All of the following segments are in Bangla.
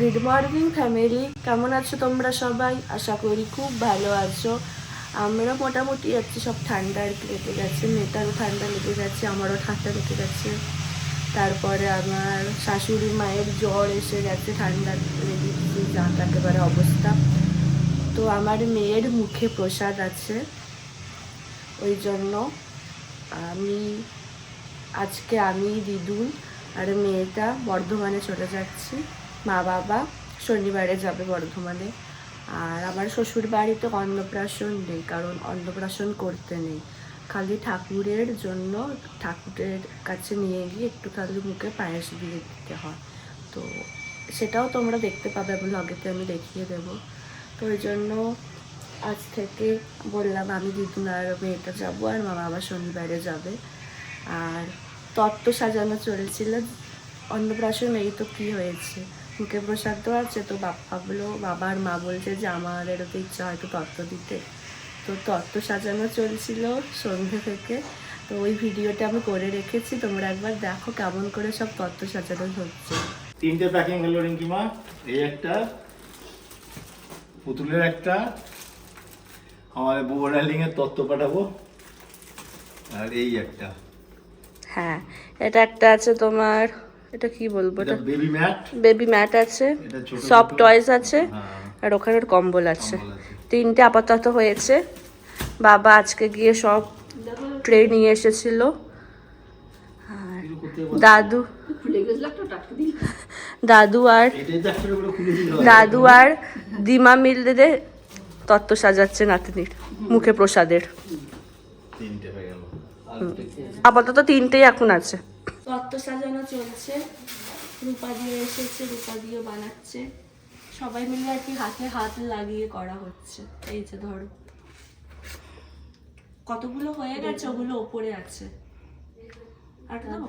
গুড মর্নিং ফ্যামিলি কেমন আছো তোমরা সবাই? আশা করি খুব ভালো আছো। আমরা মোটামুটি যাচ্ছি সব ঠান্ডা আর কি লেগে গেছে, মেয়েটারও ঠান্ডা লেগে গেছে, আমারও ঠান্ডা লেগে গেছে। তারপরে আমার শাশুড়ি মায়ের জ্বর এসে গেছে, ঠান্ডা লেগে যা একেবারে অবস্থা। তো আমার মেয়ের মুখে প্রসাদ আছে। ওই জন্য আমি, আজকে আমি, দিদুন আর মেয়েটা বর্ধমানে চলে যাচ্ছি। বাবা শনিবারে যাবে বর্ধমানে। আর আমার শ্বশুর বাড়িতে অন্নপ্রাশন নেই, কারণ অন্নপ্রাশন করতে নেই। খালি ঠাকুরের জন্য ঠাকুরের কাছে নিয়ে গিয়ে একটু খালি মুখে পায়েস দিয়ে দিতে হয়। তো সেটাও তোমরা দেখতে পাবে, ব্লগেতে আমি দেখিয়ে দেবো। তো ওই জন্য আজ থেকে বললাম আমি দিদুন আর মেয়েটা যাব আর মা বাবা শনিবারে যাবে। আর তত্ত্ব সাজানো চলেছিল, অন্নপ্রাশন এই তো কী হয়েছে? মুখে প্রসাদ তো আছে তো বাপ্পাগুলো বাবা আর মা বলছে যে আমাদেরও তো ইচ্ছা হয়তো তত্ত্ব দিতে। তো তত্ত্ব সাজানো চলছিল সন্ধে থেকে। তো ওই ভিডিওটা আমি করে রেখেছি তোমরা একবার দেখো কেমন করে সব তত্ত্ব সাজানো হচ্ছে। তিনটে প্যাকিং হলো রিঙ্কিমা এই একটা পুতুলের একটা আমাদের বুবো ডার্লিং এর তত্ত্ব পাঠাবো আর এই একটা। হ্যাঁ এটা একটা আছে তোমার এটা কি বলব? এটা বেবি ম্যাট বেবি ম্যাট আছে সব। টয়েস আছে হ্যাঁ। আর ওখানে কম্বল আছে। তিনটে আপাতত হয়েছে। বাবা আজকে গিয়ে সব ট্রে নিয়ে এসেছিল। আর। দাদু দাদু আর। দাদু আর দিমা মিলদে তত্ত্ব সাজাচ্ছে নাতনির মুখে প্রসাদের। আপাতত তিনটেই এখন আছে। তত্ত্ব সাজানো চলছে। রূপা দিয়ে এসেছে, রূপা দিয়ে বানাচ্ছে। সবাই মিলে আর কি হাতে হাত লাগিয়ে করা হচ্ছে। এই যে ধরো। কতগুলো হয়ে গেছে? ওগুলো ওপরে আছে। দাও?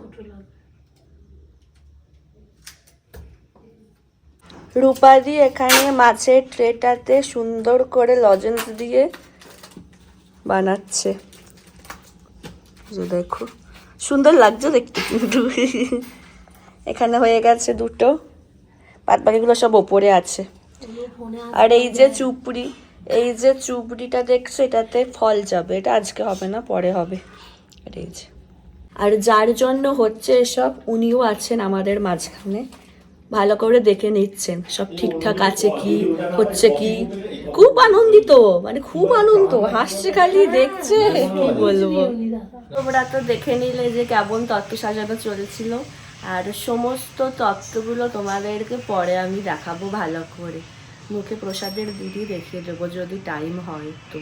রূপাদি এখানে মাছের ট্রেটাতে সুন্দর করে লজেন্স দিয়ে বানাচ্ছে। দেখো। সুন্দর লাগছে দেখতে। কিন্তু এখানে হয়ে গেছে দুটো। বাদ বাকিগুলো সব ওপরে আছে। আর এই যে চুপড়ি, এই যে চুপড়িটা দেখছ, এটাতে ফল যাবে। এটা আজকে হবে না, পরে হবে। আর এই যে। আর যার জন্য হচ্ছে এসব, উনিও আছেন আমাদের মাঝখানে। ভালো করে দেখে নিচ্ছেন, সব ঠিকঠাক আছে কি, হচ্ছে কি। খুব আনন্দিত মানে খুব আনন্দ হাসছে খালি দেখছে কি বলব। তোমরা তো দেখে নিলে যে কেমন তত্ত্ব সাজানো চলছিল আর সমস্ত তত্ত্বগুলো তোমাদেরকে পরে আমি দেখাবো ভালো করে। মুখে প্রসাদের দিদি দেখিয়ে দেবো যদি টাইম হয় তো।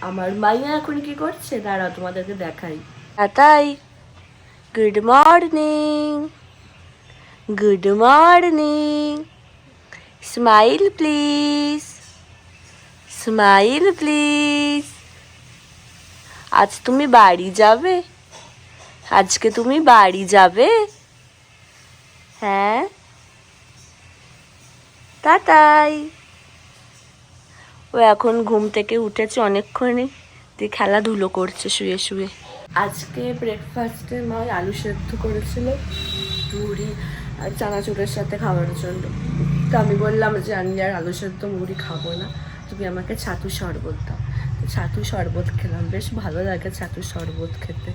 আমার মাইয়া এখন কি করছে? দাঁড়াও তোমাদেরকে দেখাই। তাই। Good morning good morning smile please smile please আজ তুমি বাড়ি যাবে? আজকে তুমি বাড়ি যাবে? হ্যাঁ? তাতাই। ও এখন ঘুম থেকে উঠেছে অনেকক্ষণই দিয়ে খেলাধুলো করছে, শুয়ে শুয়ে। আজকে ব্রেকফাস্টে মা আলু সেদ্ধ করেছিল, মুড়ি আর চানাচুরের সাথে খাওয়ার জন্য। তো আমি বললাম যে আমি আর আলু সেদ্ধ মুড়ি খাব না। তুমি আমাকে ছাতু শরবত দাও। তো ছাতু শরবত খেলাম বেশ ভালো লাগে ছাতু শরবত খেতে।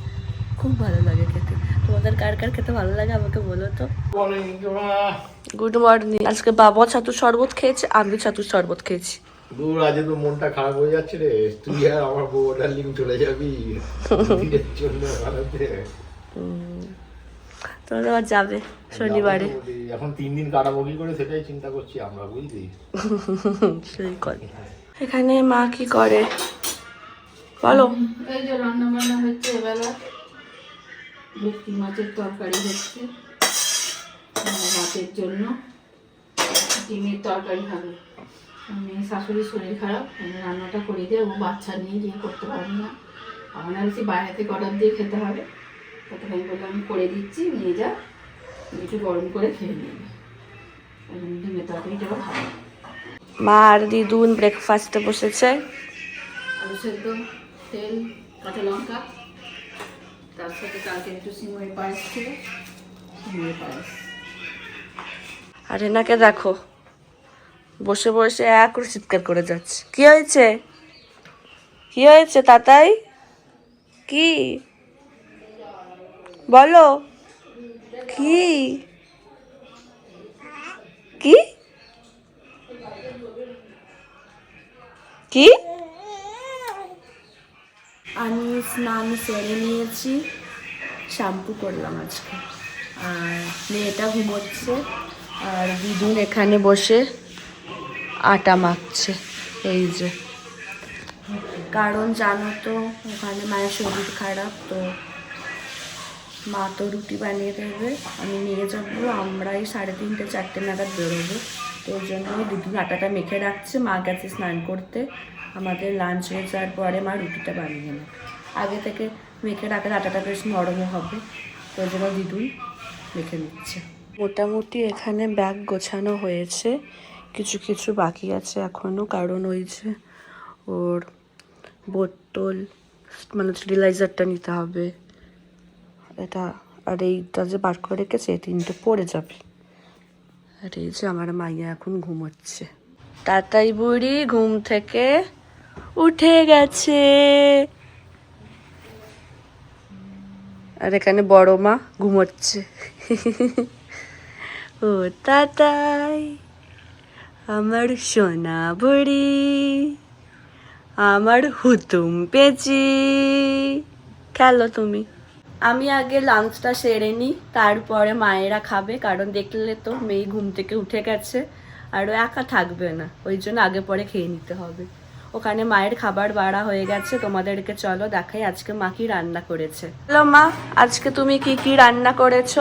খুব ভালো লাগে খেতে। তোমাদের কার কার খেতে ভালো লাগে আমাকে বলো তো? বলো গুড মর্নিং আজকে বাবা ছাতু শরবত খেয়েছে আমি ছাতু শরবত খেয়েছি। দূর আজ তো মনটা খারাপ হয়ে যাচ্ছে রে। তুই আর আমার বউ ডার্লিং চলে যাবি। জন্য ভারতে। তোমরা আবার যাবে শনিবারে এখন তিন দিন কাটাবো কি করে সেটাই চিন্তা করছি আমরা বুঝলি? সেই কথা। এখানে মা কি করে? বলো। এই যে রান্না বান্না হচ্ছে এবেলা। ভেটকি মাছের তরকারি হচ্ছে আর রাতের জন্য। ডিমের তরকারি হবে। আমি শাশুড়ির শরীর খারাপ আমি রান্নাটা করে দিয়ে ও বাচ্চা নিয়ে গিয়ে করতে পারব না। আমার হচ্ছে বাইরে থেকে অর্ডার দিয়ে খেতে হবে। আমি বললাম আমি করে দিচ্ছি নিয়ে যা। একটু গরম করে খেয়ে নেবে ডিমের ভালো। মা আর দিদুন ব্রেকফাস্টে বসেছে। আলু সেদ্ধ তেল কাঁচা লঙ্কা। তার সাথে কালকে একটু সিময়ের পায়েস ছিল সিময়ের পায়েস। আর এনাকে দেখো বসে বসে এক করে চিৎকার করে যাচ্ছে। কি হয়েছে? কি হয়েছে তাতাই? কি? বলো। কি? কি? কি? আমি স্নান সেরে নিয়েছি, শ্যাম্পু করলাম আজকে। আর মেয়েটা ঘুমোচ্ছে, আর দিদুন এখানে বসে আটা মাখছে, এই যে। কারণ জানো তো, ওখানে মায়ের শরীর খারাপ, তো মা তো রুটি বানিয়ে দেবে, আমি নিয়ে যাব, আমরাই সাড়ে তিনটে, চারটে নাগাদ বেরোবো। তো ওই জন্য দিদুন আটাটা মেখে রাখছে মা গেছে স্নান করতে। আমাদের লাঞ্চ হয়ে যাওয়ার পরে মা রুটিটা বানিয়ে নেয় আগে থেকে মেখে রাখলে আটাটা বেশ নরমও হবে, তো ওই জন্য দিদুন মেখে নিচ্ছে। মোটামুটি এখানে ব্যাগ গোছানো হয়েছে, কিছু কিছু বাকি আছে এখনও কারণ ওই যে ওর বোতল মানে স্টেরিলাইজারটা নিতে হবে। এটা, আর এইটা যে বার করে রেখেছে তিনটে পড়ে যাবে। আর এই যে আমার মাইয়া এখন ঘুমোচ্ছে। তাতাই বুড়ি ঘুম থেকে উঠে গেছে। আর এখানে বড় মা ঘুমোচ্ছে। ও তাতাই, আমার সোনা বুড়ি, আমার হুতুম পেঁচি। খেলো তুমি। আমি আগে লাঞ্চটা সেরে নিই তারপরে মায়েরা খাবে কারণ দেখলে তো মেয়ে ঘুম থেকে উঠে গেছে আর ও একা থাকবে না ওই জন্য আগে পরে খেয়ে নিতে হবে। ওখানে মায়ের খাবার বাড়া হয়ে গেছে তোমাদেরকে চলো দেখাই আজকে মা কি রান্না করেছে। হ্যালো মা আজকে তুমি কি কি রান্না করেছ?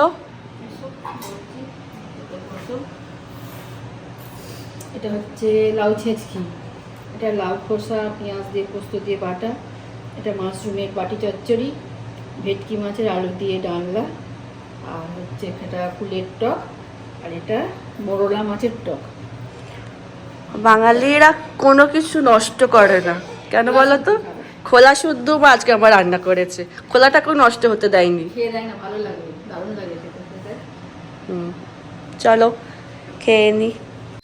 এটা হচ্ছে লাউ ছেঁচকি এটা লাউ খোসা পেঁয়াজ দিয়ে পোস্ত দিয়ে বাটা এটা মাশরুমের বাটি চচ্চড়ি ভেটকি মাছের আলু দিয়ে ডালনা আর হচ্ছে এটা ফুলের টক আর এটা মোরলা মাছের টক। বাঙালিরা কোনো কিছু নষ্ট করে না। কেন বলো তো খোলা শুদ্ধ মাছকে আমার রান্না করেছে। খোলাটাকেও নষ্ট হতে দেয়নি। খেয়ে দেয় না ভালো লাগে দারুণ লাগে খেতে খেতে। হুম চলো খেয়ে নি।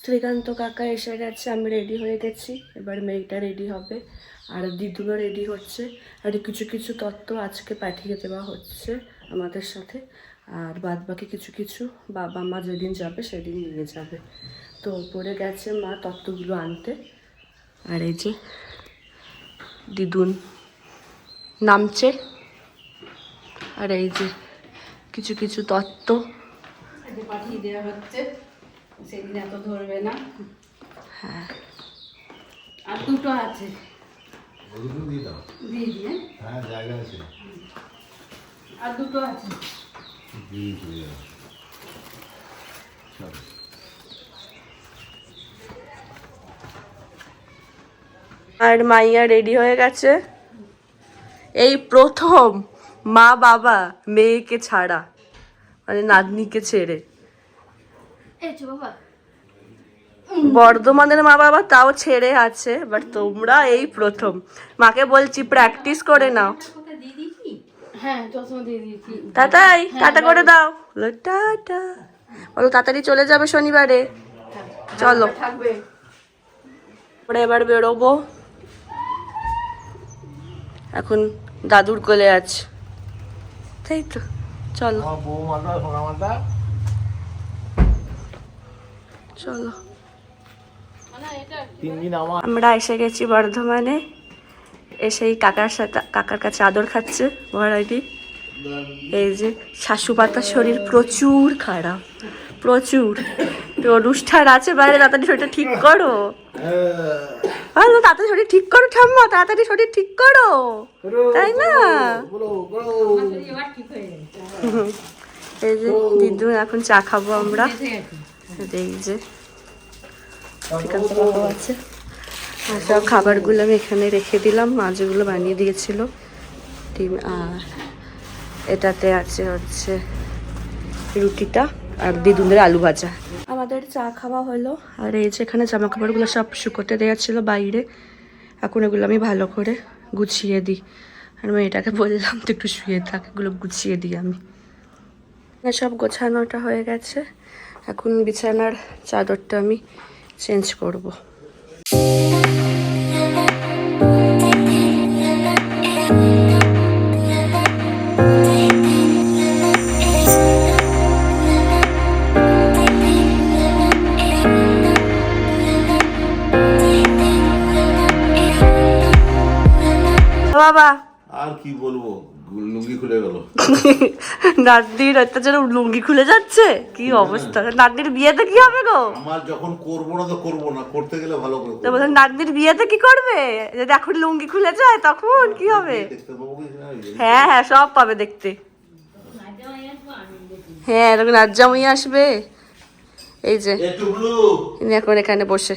শ্রীকান্ত কাকা এসে গেছে আমি রেডি হয়ে গেছি। এবার মেয়েটা রেডি হবে। আর দিদুনও রেডি হচ্ছে। আর কিছু কিছু তত্ত্ব আজকে পাঠিয়ে দেওয়া হচ্ছে আমাদের সাথে। আর বাদ বাকি কিছু কিছু বাবা মা যেদিন যাবে সেদিন নিয়ে যাবে। তো উপরে গেছে মা তত্ত্বগুলো আনতে। আর এই যে দিদুন নামছে। আর এই যে কিছু কিছু তত্ত্ব। পাঠিয়ে দেওয়া হচ্ছে। সেদিন এত ধরবে না। হ্যাঁ। আর দুটো আছে। ওইগুলো দিয়ে দাও। দিয়ে দিয়ে? হ্যাঁ জায়গা আছে। আর দুটো আছে। দিয়ে চলে চলো। আর মাইয়া রেডি হয়ে গেছে। এই প্রথম মা বাবা মেয়েকে ছাড়া মানে নাতনিকে ছেড়ে। বর্ধমানের মা বাবা তাও ছেড়ে আছে বাট তোমরা এই প্রথম। মাকে বলছি প্র্যাকটিস করে নাও। কোথায় হ্যাঁ তাতাই টাটা করে দাও। বলো টাটা। বলো তাড়াতাড়ি চলে যাবে শনিবারে। চলো। থাকবে আমরা এবার বেরোবো। এখন দাদুর কোলে আছে। তাই তো চলো। চলো। আমার আমরা এসে গেছি বর্ধমানে। এসেই কাকার সাথে কাকার কাছে আদর খাচ্ছে ভরাইটি এই যে শাশু পাতার শরীর প্রচুর খারাপ প্রচুর। তো অনুষ্ঠান আছে বাইরে তাড়াতাড়ি শরীরটা ঠিক করো। ভালো তাড়াতাড়ি শরীর ঠিক করো ঠাম্মা তাড়াতাড়ি শরীর ঠিক করো। তাই না? হয়ে এই যে দিদু এখন চা খাব আমরা। এই যে আছে। আর সব খাবারগুলো আমি এখানে রেখে দিলাম। মা যেগুলো বানিয়ে দিয়েছিল। ডিম আর এটাতে আছে হচ্ছে রুটিটা আর দিদুনের আলু ভাজা। আমাদের চা খাওয়া হলো। আর এই যে এখানে জামা কাপড়গুলো সব শুকোতে দেওয়া ছিল বাইরে। এখন এগুলো আমি ভালো করে গুছিয়ে দিই। আর মেয়েটাকে বললাম তো একটু শুয়ে থাক, এগুলো গুছিয়ে দিই আমি। সব গোছানোটা হয়ে গেছে। এখন বিছানার চাদরটা আমি চেঞ্জ করব। বাবা। আর কি বলব? লুঙ্গি খুলে গেল। নাতনির অত্যাচার লুঙ্গি খুলে যাচ্ছে? কি অবস্থা? নাতনির বিয়েতে কি হবে গো? আমার যখন করব না তো করব না করতে গেলে ভালো করে তো। বলছেন নাতনির বিয়েতে কি করবে? যদি এখন লুঙ্গি খুলে যায় তখন কি হবে? হ্যাঁ হ্যাঁ সব পাবে দেখতে। হ্যাঁ তখন নাজ্জামই আসবে। এই যে ইনি এখন এখানে বসে।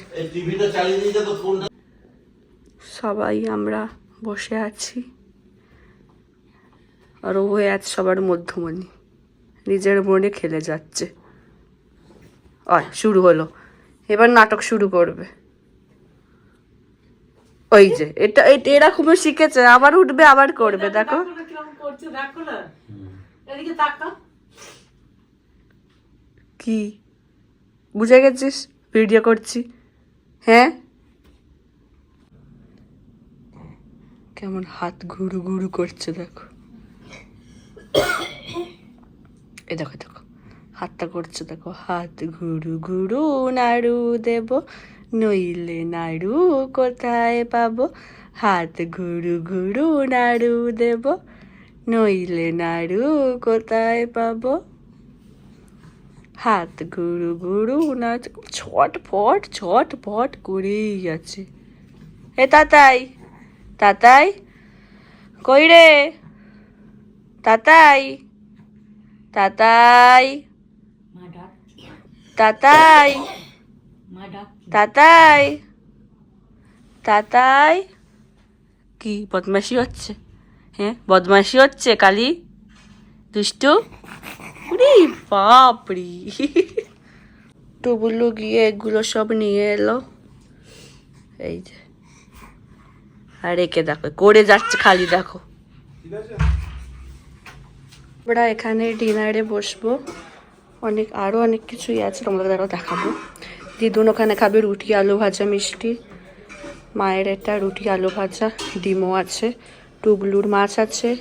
সবাই আমরা বসে আছি। আর ও হয়ে আছে সবার মধ্যমণি। নিজের মনে খেলে যাচ্ছে। অয় শুরু হলো। এবার নাটক শুরু করবে। ওই যে এটা এরকমও শিখেছে। আবার উঠবে আবার করবে দেখো। কি? বুঝে গেছিস? ভিডিও করছি। হ্যাঁ? কেমন হাত ঘুরু ঘুরু করছে দেখো। এ দেখো দেখো। হাতটা করছে দেখো। হাত ঘুরু ঘুরু নাড়ু দেব, নইলে নাড়ু কোথায় পাবো? হাত ঘুরু ঘুরু নাড়ু দেব, নইলে নাড়ু কোথায় পাবো? হাত ঘুরু ঘুরু নাচ ছট ফট ছট ফট করেই যাচ্ছে। এ তাতাই তাতাই, কই রে? তাতাই তাতাই তাতাই তাতাই তাতাই কি বদমাসি হচ্ছে? হ্যাঁ বদমাসি হচ্ছে কালি? দুষ্টু? উরি বাপরি টুবুলু গিয়ে এগুলো সব নিয়ে এলো। এই যে। আর একে দেখো করে যাচ্ছে খালি দেখো। আমরা এখানে ডিনারে বসবো। অনেক আরও অনেক কিছুই আছে, তোমাদের আরও দেখাবো। দিদুন ওখানে খাবে রুটি, আলু ভাজা, মিষ্টি। মায়ের এটা রুটি, আলু ভাজা, ডিমও আছে। টুবলুর মাছ আছে,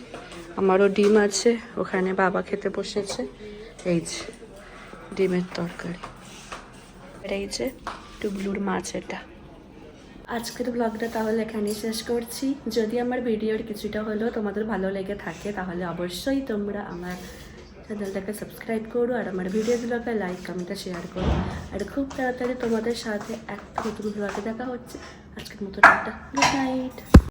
আমারও ডিম আছে, ওখানে বাবা খেতে বসেছে। এই যে, ডিমের তরকারি। এই যে, টুবলুর মাছ এটা। আজকের ব্লগটা তাহলে এখানে শেষ করছি। যদি আমার ভিডিওর কিছুটা হলেও তোমাদের ভালো লেগে থাকে, তাহলে অবশ্যই তোমরা আমার চ্যানেলটাকে সাবস্ক্রাইব করো আর আমার ভিডিওগুলোকে লাইক কমেন্টে শেয়ার করো। আর খুব তাড়াতাড়ি তোমাদের সাথে একটা নতুন ব্লগে দেখা হচ্ছে। আজকের মতো টাটা। Good night